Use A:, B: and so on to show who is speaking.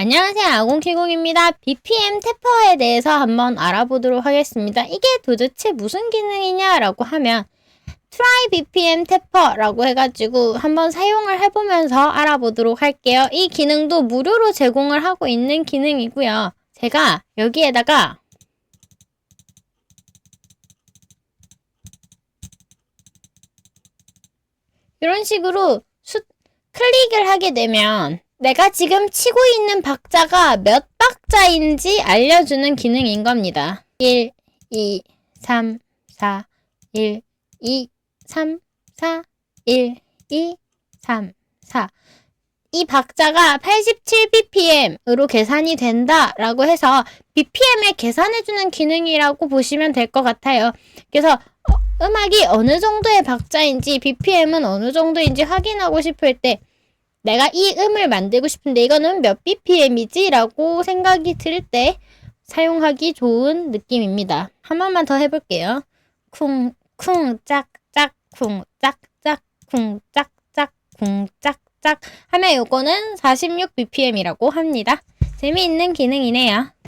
A: 안녕하세요. 아공키공입니다. BPM 태퍼에 대해서 한번 알아보도록 하겠습니다. 이게 도대체 무슨 기능이냐라고 하면 Try BPM 태퍼라고 해가지고 한번 사용을 해보면서 알아보도록 할게요. 이 기능도 무료로 제공을 하고 있는 기능이고요. 제가 여기에다가 이런 식으로 수, 클릭을 하게 되면 내가 지금 치고 있는 박자가 몇 박자인지 알려주는 기능인 겁니다. 1, 2, 3, 4, 1, 2, 3, 4, 1, 2, 3, 4. 이 박자가 87bpm으로 계산이 된다라고 해서 bpm을 계산해주는 기능이라고 보시면 될 것 같아요. 그래서 어, 음악이 어느 정도의 박자인지 bpm은 어느 정도인지 확인하고 싶을 때 내가 이 음을 만들고 싶은데 이거는 몇 bpm이지? 라고 생각이 들 때 사용하기 좋은 느낌입니다. 한 번만 더 해볼게요. 쿵, 쿵, 짝, 짝, 쿵, 짝, 짝, 쿵, 짝, 짝, 쿵, 짝, 짝 하면 요거는 46bpm이라고 합니다. 재미있는 기능이네요.